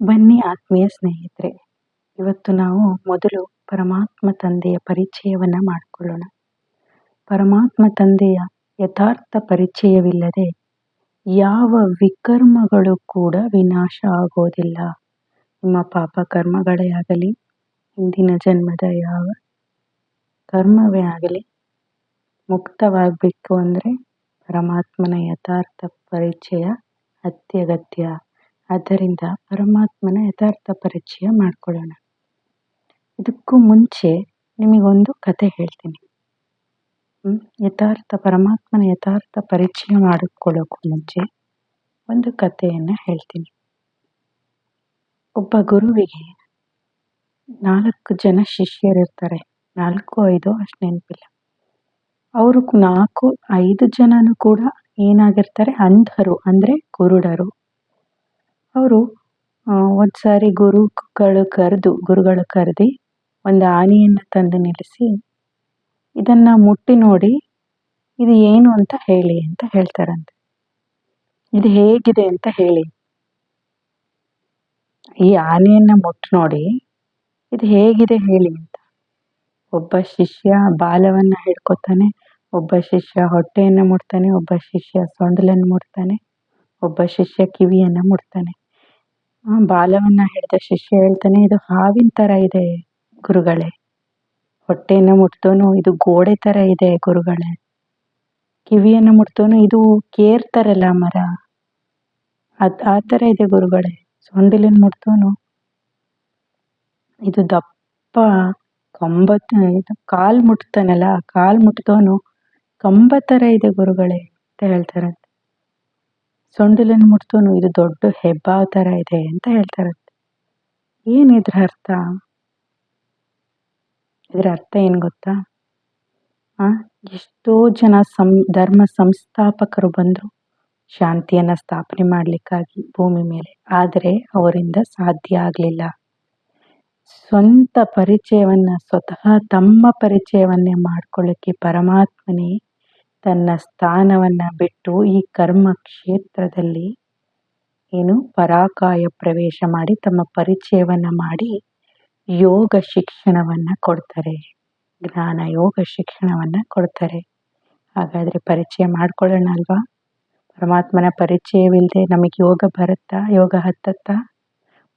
ಬನ್ನಿ ಆತ್ಮೀಯ ಸ್ನೇಹಿತರೆ. ಇವತ್ತು ನಾವು ಮೊದಲು ಪರಮಾತ್ಮ ತಂದೆಯ ಪರಿಚಯವನ್ನು ಮಾಡಿಕೊಳ್ಳೋಣ. ಪರಮಾತ್ಮ ತಂದೆಯ ಯಥಾರ್ಥ ಪರಿಚಯವಿಲ್ಲದೆ ಯಾವ ವಿಕರ್ಮಗಳು ಕೂಡ ವಿನಾಶ ಆಗೋದಿಲ್ಲ. ನಿಮ್ಮ ಪಾಪ ಕರ್ಮಗಳೇ ಆಗಲಿ, ಹಿಂದಿನ ಜನ್ಮದ ಯಾವ ಕರ್ಮವೇ ಆಗಲಿ, ಮುಕ್ತವಾಗಬೇಕು ಅಂದರೆ ಪರಮಾತ್ಮನ ಯಥಾರ್ಥ ಪರಿಚಯ ಅತ್ಯಗತ್ಯ. ಆದ್ದರಿಂದ ಪರಮಾತ್ಮನ ಯಥಾರ್ಥ ಪರಿಚಯ ಮಾಡ್ಕೊಳ್ಳೋಣ. ಇದಕ್ಕೂ ಮುಂಚೆ ನಿಮಗೊಂದು ಕತೆ ಹೇಳ್ತೀನಿ? ಯಥಾರ್ಥ, ಪರಮಾತ್ಮನ ಯಥಾರ್ಥ ಪರಿಚಯ ಮಾಡಿಕೊಳ್ಳೋಕ್ಕೂ ಮುಂಚೆ ಒಂದು ಕಥೆಯನ್ನು ಹೇಳ್ತೀನಿ. ಒಬ್ಬ ಗುರುವಿಗೆ ನಾಲ್ಕು ಜನ ಶಿಷ್ಯರಿರ್ತಾರೆ. ನಾಲ್ಕು, ಐದು ಅಷ್ಟು ನೆನಪಿಲ್ಲ. ಅವರು ನಾಲ್ಕು, ಐದು ಜನನು ಕೂಡ ಏನಾಗಿರ್ತಾರೆ? ಅಂಧರು, ಅಂದರೆ ಕುರುಡರು. ಅವರು ಒಂದು ಸಾರಿ ಗುರುಗಳು ಕರೆದು ಗುರುಗಳು ಕರೆದು ಒಂದು ಆನೆಯನ್ನು ತಂದು ನಿಲ್ಲಿಸಿ, ಇದನ್ನು ಮುಟ್ಟಿ ನೋಡಿ, ಇದು ಏನು ಅಂತ ಹೇಳಿ ಅಂತ ಹೇಳ್ತಾರಂತೆ. ಇದು ಹೇಗಿದೆ ಅಂತ ಹೇಳಿ. ಈ ಆನೆಯನ್ನು ಮುಟ್ಟಿ ನೋಡಿ, ಇದು ಹೇಗಿದೆ ಹೇಳಿ ಅಂತ. ಒಬ್ಬ ಶಿಷ್ಯ ಬಾಲವನ್ನು ಹಿಡ್ಕೊತಾನೆ, ಒಬ್ಬ ಶಿಷ್ಯ ಹೊಟ್ಟೆಯನ್ನು ಮುಟ್ತಾನೆ, ಒಬ್ಬ ಶಿಷ್ಯ ಸೊಂಡಲನ್ನು ಮುಡ್ತಾನೆ ಒಬ್ಬ ಶಿಷ್ಯ ಕಿವಿಯನ್ನು ಮುಟ್ತಾನೆ. ಬಾಲವನ್ನು ಹಿಡಿದ ಶಿಷ್ಯ ಹೇಳ್ತಾನೆ, ಇದು ಹಾವಿನ ತರ ಇದೆ ಗುರುಗಳೇ. ಹೊಟ್ಟೆಯನ್ನು ಮುಟ್ತೋನು ಇದು ಗೋಡೆ ತರ ಇದೆ ಗುರುಗಳೇ. ಕಿವಿಯನ್ನು ಮುಟ್ತೋನು ಇದು ಕೇರ್ತಾರಲ್ಲ ಮರ. ಅದ್ ಆ ಥರ ಇದೆ ಗುರುಗಳೇ. ಸೊಂಡಿಲನ್ನು ಮುಟ್ತೋನು ಇದು ದಪ್ಪ ಕಂಬ ಇದು ಕಾಲ್ ಮುಟ್ತಾನಲ್ಲ, ಕಾಲ್ ಮುಟ್ತೋನು ಕಂಬ ಥರ ಇದೆ ಗುರುಗಳೇ ಅಂತ ಹೇಳ್ತಾರಂತೆ. ಸೊಂಡಿಲನ್ನು ಮುಟ್ತೋನು ಇದು ದೊಡ್ಡ ಹೆಬ್ಬಾವ್ ಥರ ಇದೆ ಅಂತ ಹೇಳ್ತಾರಂತೆ ಏನು ಇದ್ರ ಅರ್ಥ? ಇದರ ಅರ್ಥ ಏನು ಗೊತ್ತಾ? ಎಷ್ಟೋ ಜನ ಸಂ, ಧರ್ಮ ಸಂಸ್ಥಾಪಕರು ಬಂದರು ಶಾಂತಿಯನ್ನು ಸ್ಥಾಪನೆ ಮಾಡಲಿಕ್ಕಾಗಿ ಭೂಮಿ ಮೇಲೆ. ಆದರೆ ಅವರಿಂದ ಸಾಧ್ಯ ಆಗಲಿಲ್ಲ. ಸ್ವಂತ ಪರಿಚಯವನ್ನ, ಸ್ವತಃ ತಮ್ಮ ಪರಿಚಯವನ್ನೇ ಮಾಡಿಕೊಳ್ಳೋಕ್ಕೆ ಪರಮಾತ್ಮನೇ ತನ್ನ ಸ್ಥಾನವನ್ನು ಬಿಟ್ಟು ಈ ಕರ್ಮ ಕ್ಷೇತ್ರದಲ್ಲಿ ಏನು ಪರಾಕಾಯ ಪ್ರವೇಶ ಮಾಡಿ ತಮ್ಮ ಪರಿಚಯವನ್ನ ಮಾಡಿ ಯೋಗ ಶಿಕ್ಷಣವನ್ನ ಕೊಡ್ತಾರೆ. ಜ್ಞಾನ ಯೋಗ ಶಿಕ್ಷಣವನ್ನ ಕೊಡ್ತಾರೆ. ಹಾಗಾದ್ರೆ ಪರಿಚಯ ಮಾಡ್ಕೊಳ್ಳೋಣ ಅಲ್ವಾ? ಪರಮಾತ್ಮನ ಪರಿಚಯವಿಲ್ಲದೆ ನಮಗೆ ಯೋಗ ಬರುತ್ತಾ? ಯೋಗ ಹತ್ತತ್ತಾ?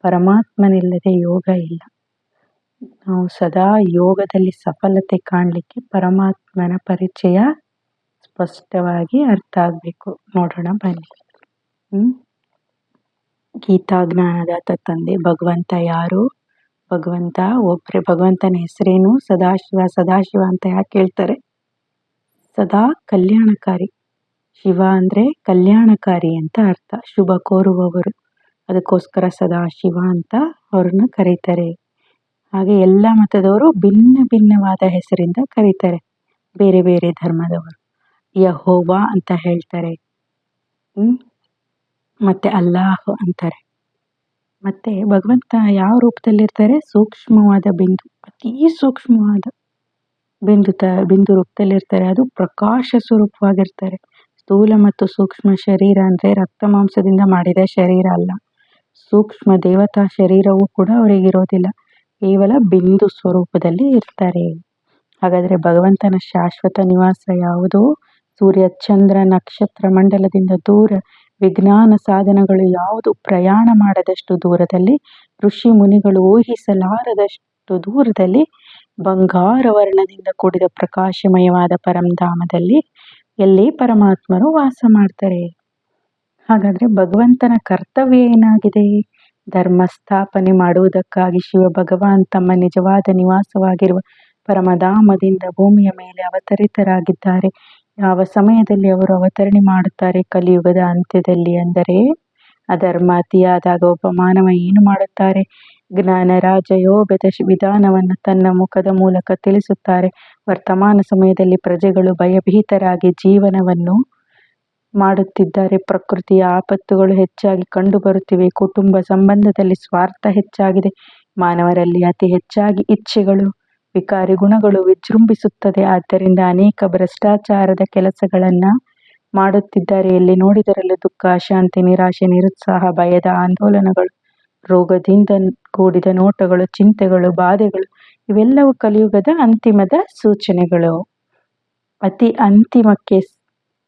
ಪರಮಾತ್ಮನಿಲ್ಲದೆ ಯೋಗ ಇಲ್ಲ. ನಾವು ಸದಾ ಯೋಗದಲ್ಲಿ ಸಫಲತೆ ಕಾಣಲಿಕ್ಕೆ ಪರಮಾತ್ಮನ ಪರಿಚಯ ಸ್ಪಷ್ಟವಾಗಿ ಅರ್ಥ ಆಗಬೇಕು. ನೋಡೋಣ, ಬನ್ನಿ. ಹ್ಮ್? ಗೀತಾ ಜ್ಞಾನದಾತ ತಂದೆ ಭಗವಂತ ಯಾರು? ಭಗವಂತ ಒಬ್ಬರೇ ಭಗವಂತನ ಹೆಸರೇನು? ಸದಾಶಿವ ಸದಾಶಿವ ಅಂತ ಯಾಕೆ ಹೇಳ್ತಾರೆ? ಸದಾ ಕಲ್ಯಾಣಕಾರಿ. ಶಿವ ಅಂದ್ರೆ ಕಲ್ಯಾಣಕಾರಿ ಅಂತ ಅರ್ಥ. ಶುಭ ಕೋರುವವರು. ಅದಕ್ಕೋಸ್ಕರ ಸದಾ ಶಿವ ಅಂತ ಅವ್ರನ್ನ ಕರೀತಾರೆ. ಹಾಗೆ ಎಲ್ಲ ಮತದವರು ಭಿನ್ನ ಭಿನ್ನವಾದ ಹೆಸರಿಂದ ಕರೀತಾರೆ. ಬೇರೆ ಬೇರೆ ಧರ್ಮದವರು. ಯಹೋವಾ ಅಂತ ಹೇಳ್ತಾರೆ. ಮತ್ತೆ ಅಲ್ಲಾಹ್ ಅಂತಾರೆ. ಮತ್ತೆ ಭಗವಂತ ಯಾವ ರೂಪದಲ್ಲಿರ್ತಾರೆ? ಸೂಕ್ಷ್ಮವಾದ ಬಿಂದು, ಅತೀ ಸೂಕ್ಷ್ಮವಾದ ಬಿಂದು ತ, ಬಿಂದು ರೂಪದಲ್ಲಿರ್ತಾರೆ. ಅದು ಪ್ರಕಾಶ ಸ್ವರೂಪವಾಗಿರ್ತಾರೆ. ಸ್ಥೂಲ ಮತ್ತು ಸೂಕ್ಷ್ಮ ಶರೀರ ಅಂದರೆ ರಕ್ತ ಮಾಂಸದಿಂದ ಮಾಡಿದ ಶರೀರ ಅಲ್ಲ. ಸೂಕ್ಷ್ಮ ದೇವತಾ ಶರೀರವೂ ಕೂಡ ಅವರಿಗಿರೋದಿಲ್ಲ ಕೇವಲ ಬಿಂದು ಸ್ವರೂಪದಲ್ಲಿ ಇರ್ತಾರೆ. ಹಾಗಾದ್ರೆ ಭಗವಂತನ ಶಾಶ್ವತ ನಿವಾಸ ಯಾವುದು? ಸೂರ್ಯ ಚಂದ್ರ ನಕ್ಷತ್ರ ಮಂಡಲದಿಂದ ದೂರ ವಿಜ್ಞಾನ ಸಾಧನಗಳು ಯಾವುದು ಪ್ರಯಾಣ ಮಾಡದಷ್ಟು ದೂರದಲ್ಲಿ, ಋಷಿ ಮುನಿಗಳು ಊಹಿಸಲಾರದಷ್ಟು ದೂರದಲ್ಲಿ, ಬಂಗಾರ ವರ್ಣದಿಂದ ಕೂಡಿದ ಪ್ರಕಾಶಮಯವಾದ ಪರಂಧಾಮದಲ್ಲಿ ಎಲ್ಲಿ ಪರಮಾತ್ಮರು ವಾಸ ಮಾಡ್ತಾರೆ. ಹಾಗಾದ್ರೆ ಭಗವಂತನ ಕರ್ತವ್ಯ ಏನಾಗಿದೆ? ಧರ್ಮ ಸ್ಥಾಪನೆ ಮಾಡುವುದಕ್ಕಾಗಿ ಶಿವ ಭಗವಾನ್ ತಮ್ಮ ನಿಜವಾದ ನಿವಾಸವಾಗಿರುವ ಪರಮಧಾಮದಿಂದ ಭೂಮಿಯ ಮೇಲೆ ಅವತರಿತರಾಗಿದ್ದಾರೆ. ಯಾವ ಸಮಯದಲ್ಲಿ ಅವರು ಅವತರಣೆ ಮಾಡುತ್ತಾರೆ ಕಲಿಯುಗದ ಅಂತ್ಯದಲ್ಲಿ ಅಂದರೆ ಅಧರ್ಮ ಅತಿಯಾದಾಗ ಒಬ್ಬ ಮಾನವ ಏನು ಮಾಡುತ್ತಾರೆ? ಜ್ಞಾನ ರಾಜ ಯೋಗದ ವಿಧಾನವನ್ನು ತನ್ನ ಮುಖದ ಮೂಲಕ ತಿಳಿಸುತ್ತಾರೆ. ವರ್ತಮಾನ ಸಮಯದಲ್ಲಿ ಪ್ರಜೆಗಳು ಭಯಭೀತರಾಗಿ ಜೀವನವನ್ನು ಮಾಡುತ್ತಿದ್ದಾರೆ. ಪ್ರಕೃತಿಯ ಆಪತ್ತುಗಳು ಹೆಚ್ಚಾಗಿ ಕಂಡುಬರುತ್ತಿವೆ. ಕುಟುಂಬ ಸಂಬಂಧದಲ್ಲಿ ಸ್ವಾರ್ಥ ಹೆಚ್ಚಾಗಿದೆ. ಮಾನವರಲ್ಲಿ ಅತಿ ಹೆಚ್ಚಾಗಿ ಇಚ್ಛೆಗಳು ವಿಕಾರಿ ಗುಣಗಳು ವಿಜೃಂಭಿಸುತ್ತದೆ. ಆದ್ದರಿಂದ ಅನೇಕ ಭ್ರಷ್ಟಾಚಾರದ ಕೆಲಸಗಳನ್ನು ಮಾಡುತ್ತಿದ್ದಾರೆ. ಎಲ್ಲಿ ನೋಡಿದರಲ್ಲೂ ದುಃಖ, ಅಶಾಂತಿ, ನಿರಾಶೆ, ನಿರುತ್ಸಾಹ, ಭಯದ ಆಂದೋಲನಗಳು, ರೋಗದಿಂದ ಕೂಡಿದ ನೋಟಗಳು, ಚಿಂತೆಗಳು, ಬಾಧೆಗಳು, ಇವೆಲ್ಲವೂ ಕಲಿಯುಗದ ಅಂತಿಮದ ಸೂಚನೆಗಳು. ಅತಿ ಅಂತಿಮಕ್ಕೆ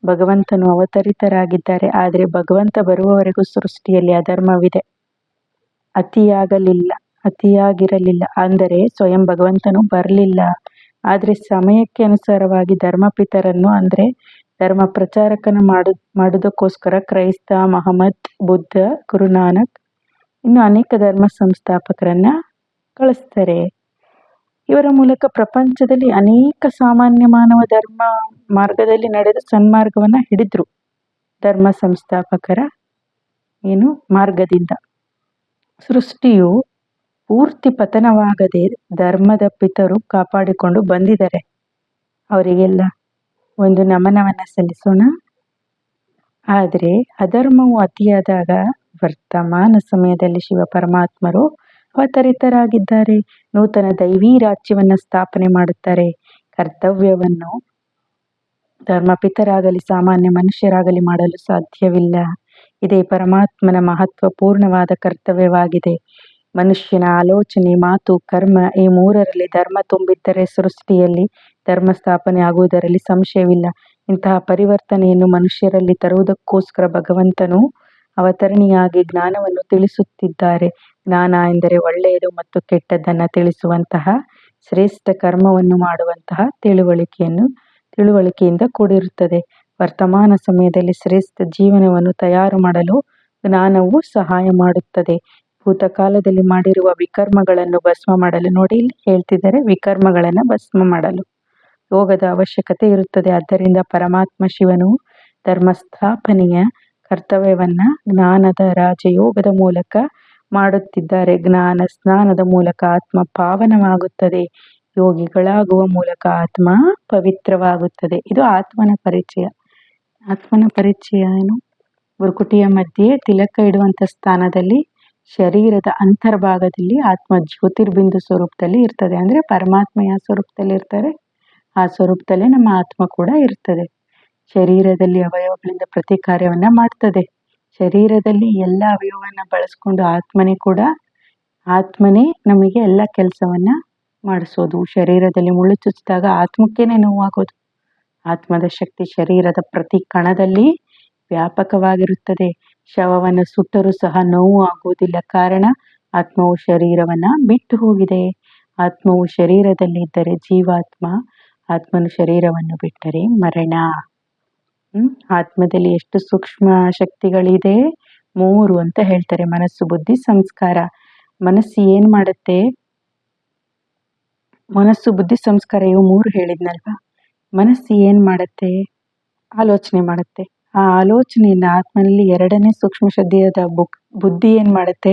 ಭಗವಂತನು ಅವತರಿತರಾಗಿದ್ದಾರೆ. ಆದರೆ ಭಗವಂತ ಬರುವವರೆಗೂ ಸೃಷ್ಟಿಯಲ್ಲಿ ಅಧರ್ಮವಿದೆ. ಅತಿಯಾಗಲಿಲ್ಲ. ಅತಿಯಾಗಿರಲಿಲ್ಲ. ಅಂದರೆ ಸ್ವಯಂ ಭಗವಂತನು ಬರಲಿಲ್ಲ. ಆದರೆ ಸಮಯಕ್ಕೆ ಅನುಸಾರವಾಗಿ ಧರ್ಮಪಿತರನ್ನು, ಅಂದರೆ ಧರ್ಮ ಪ್ರಚಾರಕನ ಮಾಡು, ಮಾಡುವುದಕ್ಕೋಸ್ಕರ ಕ್ರೈಸ್ತ, ಮಹಮ್ಮದ್, ಬುದ್ಧ, ಗುರುನಾನಕ್, ಇನ್ನು ಅನೇಕ ಧರ್ಮ ಸಂಸ್ಥಾಪಕರನ್ನ ಕಳಿಸ್ತಾರೆ. ಇವರ ಮೂಲಕ ಪ್ರಪಂಚದಲ್ಲಿ ಅನೇಕ ಸಾಮಾನ್ಯ ಮಾನವ ಧರ್ಮ ಮಾರ್ಗದಲ್ಲಿ ನಡೆದ ಸನ್ಮಾರ್ಗವನ್ನ ಹಿಡಿದ್ರು ಧರ್ಮ ಸಂಸ್ಥಾಪಕರ ಏನು ಮಾರ್ಗದಿಂದ. ಸೃಷ್ಟಿಯು ಪೂರ್ತಿ ಪತನವಾಗದೆ ಧರ್ಮದ ಪಿತರು ಕಾಪಾಡಿಕೊಂಡು ಬಂದಿದ್ದಾರೆ. ಅವರಿಗೆಲ್ಲ ಒಂದು ನಮನವನ್ನ ಸಲ್ಲಿಸೋಣ. ಆದರೆ ಅಧರ್ಮವು ಅತಿಯಾದಾಗ ವರ್ತಮಾನ ಸಮಯದಲ್ಲಿ ಶಿವ ಪರಮಾತ್ಮರು ಅವತರಿತರಾಗಿದ್ದಾರೆ. ನೂತನ ದೈವೀ ರಾಜ್ಯವನ್ನ ಸ್ಥಾಪನೆ ಮಾಡುತ್ತಾರೆ. ಕರ್ತವ್ಯವನ್ನು ಧರ್ಮಪಿತರಾಗಲಿ, ಸಾಮಾನ್ಯ ಮನುಷ್ಯರಾಗಲಿ ಮಾಡಲು ಸಾಧ್ಯವಿಲ್ಲ. ಇದೇ ಪರಮಾತ್ಮನ ಮಹತ್ವಪೂರ್ಣವಾದ ಕರ್ತವ್ಯವಾಗಿದೆ. ಮನುಷ್ಯನ ಆಲೋಚನೆ, ಮಾತು, ಕರ್ಮ ಈ ಮೂರರಲ್ಲಿ ಧರ್ಮ ತುಂಬಿದ್ದರೆ ಸೃಷ್ಟಿಯಲ್ಲಿ ಧರ್ಮ ಸ್ಥಾಪನೆ ಆಗುವುದರಲ್ಲಿ ಸಂಶಯವಿಲ್ಲ. ಇಂತಹ ಪರಿವರ್ತನೆಯನ್ನು ಮನುಷ್ಯರಲ್ಲಿ ತರುವುದಕ್ಕೋಸ್ಕರ ಭಗವಂತನು ಅವತರಣಿಯಾಗಿ ಜ್ಞಾನವನ್ನು ತಿಳಿಸುತ್ತಿದ್ದಾರೆ. ಜ್ಞಾನ ಎಂದರೆ ಒಳ್ಳೆಯದು ಮತ್ತು ಕೆಟ್ಟದ್ದನ್ನು ತಿಳಿಸುವಂತಹ, ಶ್ರೇಷ್ಠ ಕರ್ಮವನ್ನು ಮಾಡುವಂತಹ ತಿಳುವಳಿಕೆಯನ್ನು, ತಿಳುವಳಿಕೆಯಿಂದ ಕೂಡಿರುತ್ತದೆ. ವರ್ತಮಾನ ಸಮಯದಲ್ಲಿ ಶ್ರೇಷ್ಠ ಜೀವನವನ್ನು ತಯಾರು ಮಾಡಲು ಜ್ಞಾನವು ಸಹಾಯ ಮಾಡುತ್ತದೆ. ಭೂತಕಾಲದಲ್ಲಿ ಮಾಡಿರುವ ವಿಕರ್ಮಗಳನ್ನು ಭಸ್ಮ ಮಾಡಲು ನೋಡಿ ಇಲ್ಲಿ ಹೇಳ್ತಿದ್ದಾರೆ ವಿಕರ್ಮಗಳನ್ನು ಭಸ್ಮ ಮಾಡಲು. ಯೋಗದ ಅವಶ್ಯಕತೆ ಇರುತ್ತದೆ. ಆದ್ದರಿಂದ ಪರಮಾತ್ಮ ಶಿವನು ಧರ್ಮಸ್ಥಾಪನೆಯ ಕರ್ತವ್ಯವನ್ನು ಜ್ಞಾನದ ರಾಜಯೋಗದ ಮೂಲಕ ಮಾಡುತ್ತಿದ್ದಾರೆ. ಜ್ಞಾನ, ಸ್ನಾನದ ಮೂಲಕ ಆತ್ಮ ಪಾವನವಾಗುತ್ತದೆ. ಯೋಗಿಗಳಾಗುವ ಮೂಲಕ ಆತ್ಮ ಪವಿತ್ರವಾಗುತ್ತದೆ. ಇದು ಆತ್ಮನ ಪರಿಚಯ. ಆತ್ಮನ ಪರಿಚಯ ಏನು? ಗುರುಕುಟಿಯ ಮಧ್ಯೆ ತಿಲಕ ಇಡುವಂಥ ಸ್ಥಾನದಲ್ಲಿ ಶರೀರದ ಅಂತರ್ಭಾಗದಲ್ಲಿ ಆತ್ಮ ಜ್ಯೋತಿರ್ಬಿಂದು ಸ್ವರೂಪದಲ್ಲಿ ಇರ್ತದೆ. ಅಂದ್ರೆ ಪರಮಾತ್ಮ ಯಾವ ಸ್ವರೂಪದಲ್ಲಿ ಇರ್ತಾರೆ. ಆ ಸ್ವರೂಪದಲ್ಲೇ ನಮ್ಮ ಆತ್ಮ ಕೂಡ ಇರ್ತದೆ. ಶರೀರದಲ್ಲಿ ಅವಯವಗಳಿಂದ ಪ್ರತಿ ಕಾರ್ಯವನ್ನ ಮಾಡ್ತದೆ. ಶರೀರದಲ್ಲಿ ಎಲ್ಲ ಅವಯವನ್ನ ಬಳಸ್ಕೊಂಡು ಆತ್ಮನೇ ಕೂಡ ಆತ್ಮನೇ ನಮಗೆ ಎಲ್ಲ ಕೆಲಸವನ್ನ ಮಾಡಿಸೋದು. ಶರೀರದಲ್ಲಿ ಮುಳ್ಳು ಚುಚ್ಚಿದಾಗ ಆತ್ಮಕ್ಕೇನೆ ನೋವಾಗೋದು. ಆತ್ಮದ ಶಕ್ತಿ ಶರೀರದ ಪ್ರತಿ ಕಣದಲ್ಲಿ ವ್ಯಾಪಕವಾಗಿರುತ್ತದೆ. ಶವವನ್ನು ಸುಟ್ಟರೂ ಸಹ ನೋವು ಆಗುವುದಿಲ್ಲ. ಕಾರಣ, ಆತ್ಮವು ಶರೀರವನ್ನ ಬಿಟ್ಟು ಹೋಗಿದೆ. ಆತ್ಮವು ಶರೀರದಲ್ಲಿ ಇದ್ದರೆ ಜೀವಾತ್ಮ ಆತ್ಮನು ಶರೀರವನ್ನು ಬಿಟ್ಟರೆ ಮರಣ. ಆತ್ಮದಲ್ಲಿ ಎಷ್ಟು ಸೂಕ್ಷ್ಮ ಶಕ್ತಿಗಳಿದೆ? ಮೂರು ಅಂತ ಹೇಳ್ತಾರೆ. ಮನಸ್ಸು, ಬುದ್ಧಿ, ಸಂಸ್ಕಾರ. ಮನಸ್ಸು ಏನು ಮಾಡುತ್ತೆ? ಮನಸ್ಸು, ಬುದ್ಧಿ, ಸಂಸ್ಕಾರ ಇವು ಮೂರು ಹೇಳಿದ್ನಲ್ವಾ? ಮನಸ್ಸು ಏನು ಮಾಡುತ್ತೆ? ಆಲೋಚನೆ ಮಾಡುತ್ತೆ. ಆ ಆಲೋಚನೆಯಿಂದ ಆತ್ಮನಲ್ಲಿ ಎರಡನೇ ಸೂಕ್ಷ್ಮ ಶ್ರದ್ಧೆಯಾದ ಬುಕ್ ಬುದ್ಧಿ ಏನ್ ಮಾಡುತ್ತೆ?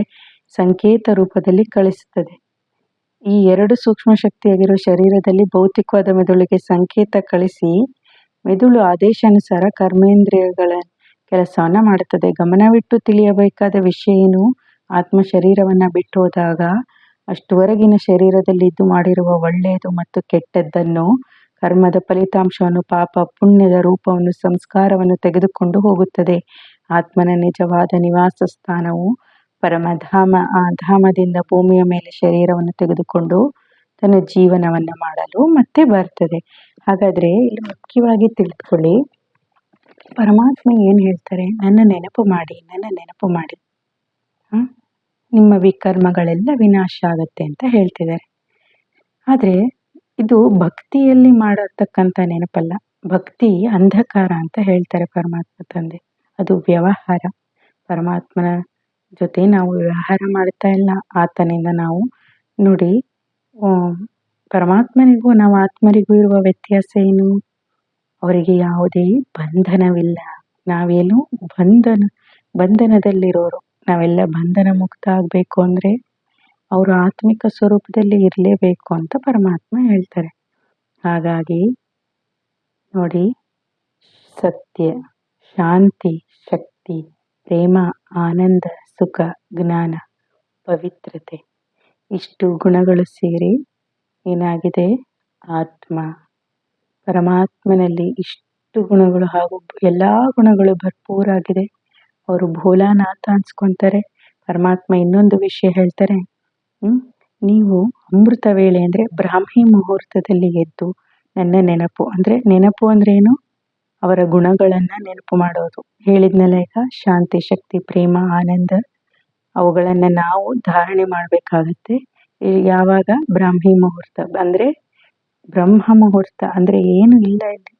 ಸಂಕೇತ ರೂಪದಲ್ಲಿ ಕಳಿಸುತ್ತದೆ ಈ ಎರಡು ಸೂಕ್ಷ್ಮ ಶಕ್ತಿಯಾಗಿರುವ ಶರೀರದಲ್ಲಿ ಭೌತಿಕವಾದ ಮೆದುಳಿಗೆ ಸಂಕೇತ ಕಳಿಸಿ, ಮೆದುಳು ಆದೇಶಾನುಸಾರ ಕರ್ಮೇಂದ್ರಿಯಗಳ ಕೆಲಸವನ್ನ ಮಾಡುತ್ತದೆ. ಗಮನವಿಟ್ಟು ತಿಳಿಯಬೇಕಾದ ವಿಷಯ ಏನು? ಆತ್ಮ ಶರೀರವನ್ನ ಬಿಟ್ಟು ಹೋದಾಗ ಅಷ್ಟುವರೆಗಿನ ಶರೀರದಲ್ಲಿ ಇದ್ದು ಮಾಡಿರುವ ಒಳ್ಳೆಯದು ಮತ್ತು ಕೆಟ್ಟದ್ದನ್ನು ಕರ್ಮದ ಫಲಿತಾಂಶವನ್ನು, ಪಾಪ ಪುಣ್ಯದ ರೂಪವನ್ನು, ಸಂಸ್ಕಾರವನ್ನು ತೆಗೆದುಕೊಂಡು ಹೋಗುತ್ತದೆ. ಆತ್ಮನ ನಿಜವಾದ ನಿವಾಸ ಸ್ಥಾನವು ಪರಮಧಾಮ ಆ ಧಾಮದಿಂದ ಭೂಮಿಯ ಮೇಲೆ ಶರೀರವನ್ನು ತೆಗೆದುಕೊಂಡು ತನ್ನ ಜೀವನವನ್ನು ಮಾಡಲು ಮತ್ತೆ ಬರ್ತದೆ. ಹಾಗಾದ್ರೆ ಇಲ್ಲಿ ಮುಖ್ಯವಾಗಿ ತಿಳಿದುಕೊಳ್ಳಿ, ಪರಮಾತ್ಮ ಏನು ಹೇಳ್ತಾರೆ? ನನ್ನ ನೆನಪು ಮಾಡಿ, ನನ್ನ ನೆನಪು ಮಾಡಿ. ನಿಮ್ಮ ವಿಕರ್ಮಗಳೆಲ್ಲ ವಿನಾಶ ಆಗತ್ತೆ ಅಂತ ಹೇಳ್ತಿದ್ದಾರೆ. ಆದ್ರೆ ಇದು ಭಕ್ತಿಯಲ್ಲಿ ಮಾಡತಕ್ಕಂಥ ನೆನಪಲ್ಲ. ಭಕ್ತಿ ಅಂಧಕಾರ ಅಂತ ಹೇಳ್ತಾರೆ ಪರಮಾತ್ಮ ತಂದೆ. ಅದು ವ್ಯವಹಾರ. ಪರಮಾತ್ಮನ ಜೊತೆ ನಾವು ವ್ಯವಹಾರ ಮಾಡ್ತಾ ಇಲ್ಲ. ಆತನಿಂದ ನಾವು ನೋಡಿ ಪರಮಾತ್ಮನಿಗೂ ನಾವು ಆತ್ಮರಿಗೂ ಇರುವ ವ್ಯತ್ಯಾಸ ಏನು? ಅವರಿಗೆ ಯಾವುದೇ ಬಂಧನವಿಲ್ಲ. ನಾವೇನು ಬಂಧನ, ಬಂಧನದಲ್ಲಿರೋರು. ನಾವೆಲ್ಲ ಬಂಧನ ಮುಕ್ತ ಆಗಬೇಕು ಅಂದರೆ ಅವರು ಆತ್ಮಿಕ ಸ್ವರೂಪದಲ್ಲಿ ಇರಲೇಬೇಕು ಅಂತ ಪರಮಾತ್ಮ ಹೇಳ್ತಾರೆ. ಹಾಗಾಗಿ ನೋಡಿ, ಸತ್ಯ, ಶಾಂತಿ, ಶಕ್ತಿ, ಪ್ರೇಮ, ಆನಂದ, ಸುಖ, ಜ್ಞಾನ, ಪವಿತ್ರತೆ ಇಷ್ಟು ಗುಣಗಳು ಸೇರಿ ಏನಾಗಿದೆ? ಆತ್ಮ. ಪರಮಾತ್ಮನಲ್ಲಿ ಇಷ್ಟು ಗುಣಗಳು ಹಾಗೂ ಎಲ್ಲ ಗುಣಗಳು ಭರ್ಪೂರಾಗಿದೆ. ಅವರು ಭೋಲಾನಾಥ ಅನ್ಸ್ಕೊಂತಾರೆ. ಪರಮಾತ್ಮ ಇನ್ನೊಂದು ವಿಷಯ ಹೇಳ್ತಾರೆ. ನೀವು ಅಮೃತ ವೇಳೆ ಅಂದರೆ ಬ್ರಾಹ್ಮಿ ಮುಹೂರ್ತದಲ್ಲಿ ಎದ್ದು ನನ್ನ ನೆನಪು ಅಂದರೆ ನೆನಪು ಅಂದ್ರೆ ಏನು? ಅವರ ಗುಣಗಳನ್ನು ನೆನಪು ಮಾಡೋದು. ಹೇಳಿದ್ನಲ್ಲ ಈಗ ಶಾಂತಿ, ಶಕ್ತಿ, ಪ್ರೇಮ, ಆನಂದ, ಅವುಗಳನ್ನು ನಾವು ಧಾರಣೆ ಮಾಡಬೇಕಾಗತ್ತೆ. ಯಾವಾಗ ಬ್ರಾಹ್ಮಿ ಮುಹೂರ್ತ ಅಂದರೆ ಬ್ರಹ್ಮ ಮುಹೂರ್ತ ಅಂದರೆ ಏನು ಇಲ್ಲ ಇಲ್ಲಿ.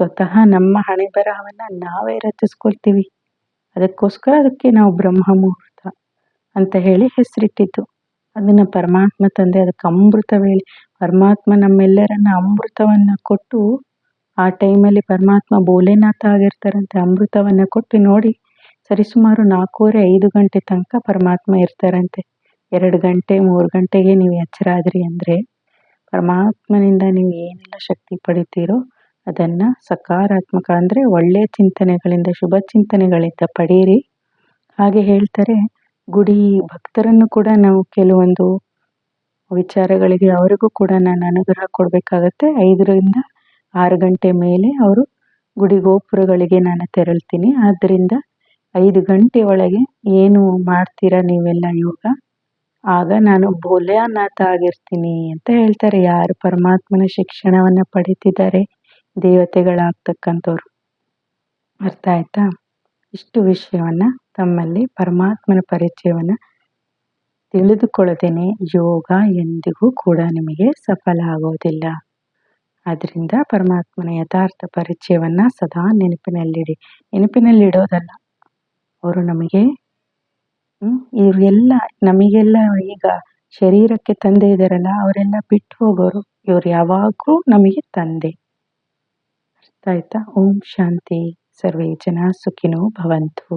ಸ್ವತಃ ನಮ್ಮ ಹಣೆ ಬರಹವನ್ನು ನಾವೇ ರಚಿಸ್ಕೊಳ್ತೀವಿ. ಅದಕ್ಕೋಸ್ಕರ ಅದಕ್ಕೆ ನಾವು ಬ್ರಹ್ಮ ಮುಹೂರ್ತ ಅಂತ ಹೇಳಿ ಹೆಸರಿಟ್ಟಿದ್ದು. ಅದನ್ನು ಪರಮಾತ್ಮ ತಂದೆ ಅದಕ್ಕೆ ಅಮೃತ ವೇಳೆ ಪರಮಾತ್ಮ ನಮ್ಮೆಲ್ಲರನ್ನ ಅಮೃತವನ್ನು ಕೊಟ್ಟು ಆ ಟೈಮಲ್ಲಿ ಪರಮಾತ್ಮ ಭೋಲೆನಾಥ ಆಗಿರ್ತಾರಂತೆ, ಅಮೃತವನ್ನು ಕೊಟ್ಟು ನೋಡಿ ಸರಿಸುಮಾರು ನಾಲ್ಕೂವರೆ, ಐದು ಗಂಟೆ ತನಕ ಪರಮಾತ್ಮ ಇರ್ತಾರಂತೆ. ಎರಡು ಗಂಟೆ, ಮೂರು ಗಂಟೆಗೆ ನೀವು ಎಚ್ಚರ ಆದ್ರಿ ಅಂದರೆ ಪರಮಾತ್ಮನಿಂದ ನೀವು ಏನೆಲ್ಲ ಶಕ್ತಿ ಪಡಿತೀರೋ ಅದನ್ನು ಸಕಾರಾತ್ಮಕ ಅಂದರೆ ಒಳ್ಳೆಯ ಚಿಂತನೆಗಳಿಂದ, ಶುಭ ಚಿಂತನೆಗಳಿಂದ ಪಡೀರಿ. ಹಾಗೆ ಹೇಳ್ತಾರೆ ಗುಡಿ ಭಕ್ತರನ್ನು ಕೂಡ ನಾವು ಕೆಲವೊಂದು ವಿಚಾರಗಳಿಗೆ ಅವರಿಗೂ ಕೂಡ ನಾನು ಅನುಗ್ರಹ ಕೊಡಬೇಕಾಗತ್ತೆ. ಐದರಿಂದ ಆರು ಗಂಟೆ ಮೇಲೆ ಅವರು ಗುಡಿ ಗೋಪುರಗಳಿಗೆ ನಾನು ತೆರಳ್ತೀನಿ. ಆದ್ದರಿಂದ ಐದು ಗಂಟೆ ಒಳಗೆ ಏನು ಮಾಡ್ತೀರಾ ನೀವೆಲ್ಲ ಯೋಗ? ಆಗ ನಾನು ಭೋಲೆನಾಥ ಆಗಿರ್ತೀನಿ ಅಂತ ಹೇಳ್ತಾರೆ. ಯಾರು ಪರಮಾತ್ಮನ ಶಿಕ್ಷಣವನ್ನು ಪಡೀತಿದ್ದಾರೆ ದೇವತೆಗಳಾಗ್ತಕ್ಕಂಥವ್ರು. ಅರ್ಥ ಆಯ್ತಾ? ಇಷ್ಟು ವಿಷಯವನ್ನು ತಮ್ಮಲ್ಲಿ ಪರಮಾತ್ಮನ ಪರಿಚಯವನ್ನು ತಿಳಿದುಕೊಳ್ಳದೇನೆ ಯೋಗ ಎಂದಿಗೂ ಕೂಡ ನಿಮಗೆ ಸಫಲ ಆಗೋದಿಲ್ಲ ಆದ್ದರಿಂದ ಪರಮಾತ್ಮನ ಯಥಾರ್ಥ ಪರಿಚಯವನ್ನು ಸದಾ ನೆನಪಿನಲ್ಲಿಡಿ. ನೆನಪಿನಲ್ಲಿಡೋದಲ್ಲ. ಅವರು ನಮಗೆ ಇವರೆಲ್ಲ ನಮಗೆಲ್ಲ ಈಗ ಶರೀರಕ್ಕೆ ತಂದೆ ಇದ್ದಾರಲ್ಲ, ಅವರೆಲ್ಲ ಬಿಟ್ಟು ಹೋಗೋರು, ಇವ್ರು ಯಾವಾಗಲೂ ನಮಗೆ ತಂದೆ. ಅರ್ಥ ಆಯ್ತಾ? ಓಂ ಶಾಂತಿ. ಸರ್ವೇ ಜನ ಸುಖಿನೋ ಭವಂತು.